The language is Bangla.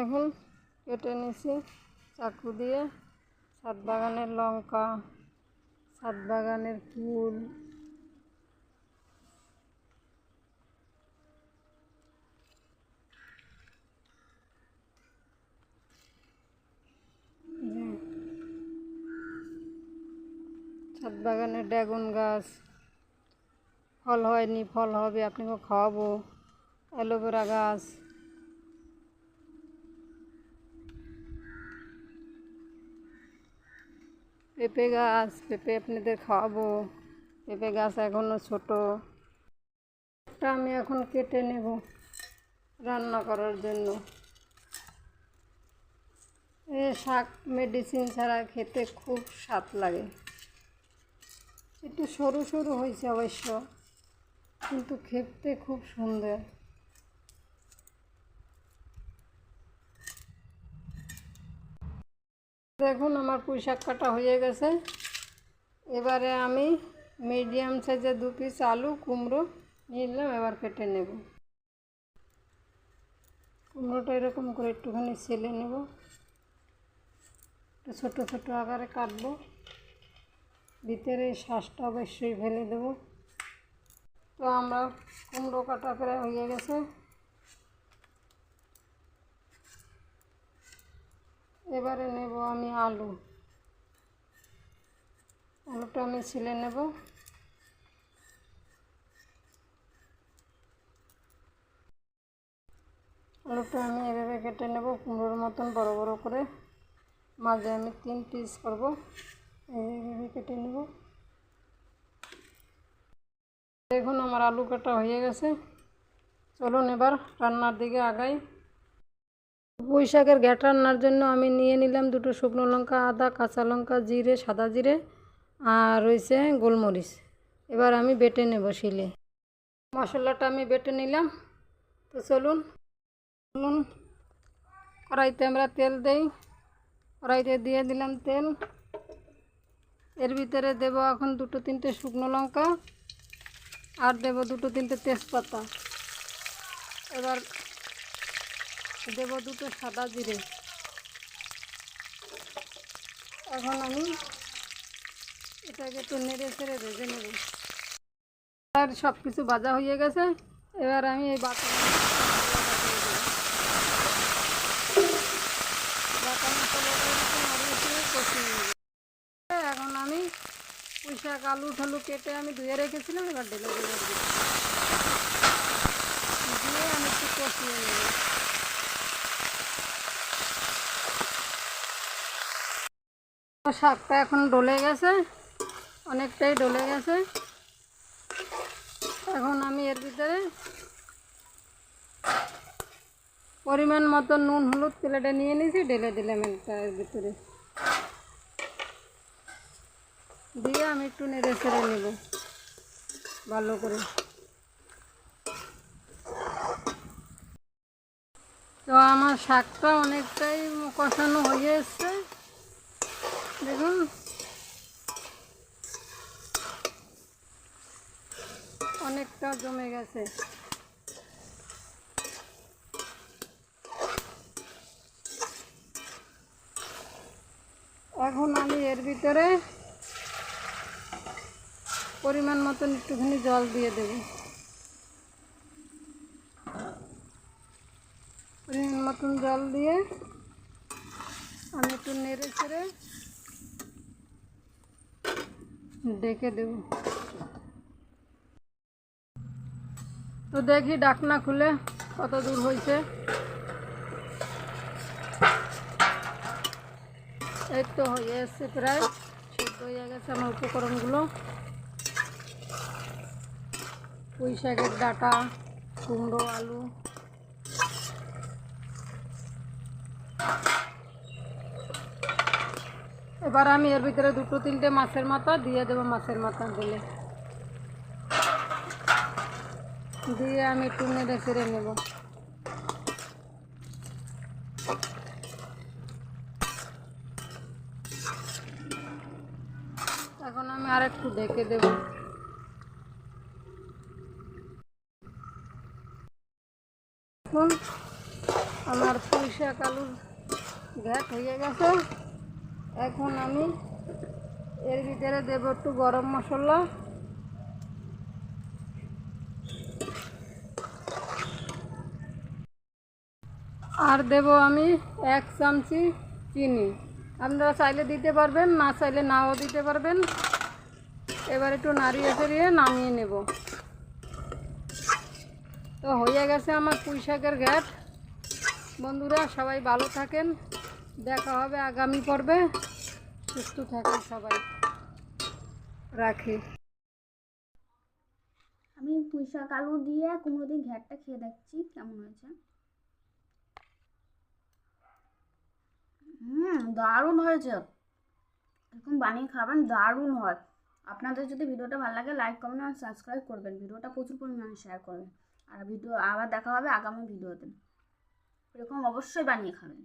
দেখুন, কেটে নিছি। চাকু দিয়ে সাত বাগানের লঙ্কা সাত বাগানের ফুল। ছাদ বাগানের ড্রাগন গাছ। ফল হয়নি, ফল হবে, আপনাকে খাওয়াবো। অ্যালোভেরা গাছ। পেঁপে গাছ, পেঁপে আপনাদের খাওয়াবো। পেঁপে গাছ এখনও ছোটো। আমি এখন কেটে নেব রান্না করার জন্য। এ শাক মেডিসিন ছাড়া খেতে খুব স্বাদ লাগে। একটু সরু সরু হয়েছে অবশ্য, কিন্তু খেতে খুব সুন্দর। দেখুন আমার পুঁই শাক কাটা হয়ে গেছে। এবারে আমি মিডিয়াম সাইজের দু পিস আলু, কুমড়ো নিলাম, এবার কেটে নেব। কুমড়োটা এরকম করে একটুখানি ছেলে নেব। ছোটো ছোটো আকারে কাটবো। ভিতরে শ্বাসটা অবশ্যই ফেলে দেব। তো আমরা কুমড়ো কাটা প্রায় হয়ে গেছে। এবারে নেব আমি আলু। আলুটা আমি ছিলে নেব। আলুটা আমি এভাবে কেটে নেব কুমড়োর মতন বড় বড় করে। মাঝে আমি তিন পিস করব। এইভাবে কেটে নেব। দেখুন আমার আলু কাটা হয়ে গেছে। চলুন এবার রান্নার দিকে আগাই। পুঁই শাকের রান্নার জন্য আমি নিয়ে নিলাম দুটো শুকনো লঙ্কা, আদা, কাঁচা লঙ্কা, জিরে, সাদা জিরে আর রয়েছে গোলমরিচ। এবার আমি বেটে নেব শিলে। মশলাটা আমি বেটে নিলাম। তো চলুন চলুন। কড়াইতে আমরা তেল দেই। কড়াইতে দিয়ে দিলাম তেল। এর ভিতরে দেব এখন দুটো তিনটে শুকনো লঙ্কা আর দেব দুটো তিনটে তেজপাতা। এবার দেব দুটো সাদা জিরে। এখন আমি এটাকে একটু নেড়ে ছেড়ে ভেজে নেব। আর সব কিছু ভাজা হয়ে গেছে। এবার আমি এই বাটা বাটা মশলাটা একটু নাড়িয়ে ছেড়ে কষিয়ে নেব এখন আমি পুঁই শাক আলু ঠালু কেটে আমি ধুয়ে রেখেছিলাম, এবার ঢেলে দিয়ে আমি একটু কষিয়ে নেব। শাকটা এখন ডলে গেছে, অনেকটাই ডলে গেছে। এখন আমি এর ভিতরে পরিমাণ মতো নুন, হলুদ প্লেটে নিয়ে নিয়েছি, ঢেলে দিলাম এটা এর ভিতরে। দিয়ে আমি একটু নেড়ে ছেড়ে নেব, ভালো করে। তো আমার শাকটা অনেকটাই কষানো হয়ে এসছে। দেখুন অনেকটা জমে গেছে। এখন আমি এর ভিতরে পরিমাণ মতন একটুখানি জল দিয়ে দেব। পরিমাণ মতন জল দিয়ে আমি একটু নেড়ে ছেড়ে ডেকে দেব। তো দেখি ডাকনা খুলে কত দূর হয়েছে। এই তো হয়ে এসছে প্রায় সেদ্ধ হয়ে গেছে আমার উপকরণগুলো। পুঁই শাকের ডাটা, কুমড়ো, আলু। এবার আমি এর ভিতরে দুটো তিনটে মাছের মাথা দিয়ে দেবো মাছের মাথা দিলে দিয়ে আমি একটু নেড়ে ছেড়ে নেব। এখন আমি আর একটু ঢেকে দেব আমার পুঁইশাক আলুর ঘ্যাট হয়ে গেছে। এখন আমি এর ভিতরে দেবো একটু গরম মশলা। আর দেব আমি এক চামচি চিনি। আপনারা চাইলে দিতে পারবেন, না চাইলে নাও দিতে পারবেন। এবার একটু নাড়িয়ে ফেরিয়ে নামিয়ে নেব। তো হয়ে গেছে আমার পুঁই শাকের ঘ্যাট। বন্ধুরা, সবাই ভালো থাকেন। দেখা হবে আগামী পর্বে। সুস্থ থাকেন সবাই। রাখি। আমি পুঁই শাক আলু দিয়ে কুমড়ো দিয়ে ঘ্যাটটা খেয়ে দেখছি, কেমন হয়েছে? হুম, দারুণ হয়েছে। এরকম বানিয়ে খাবেন, দারুণ হয়। আপনাদের যদি ভিডিওটা ভালো লাগে লাইক কমেন্ট আর সাবস্ক্রাইব করবেন। ভিডিওটা প্রচুর পরিমাণে শেয়ার করবেন। আর ভিডিও আবার দেখা হবে আগামী ভিডিওতে। এরকম অবশ্যই বানিয়ে খাবেন।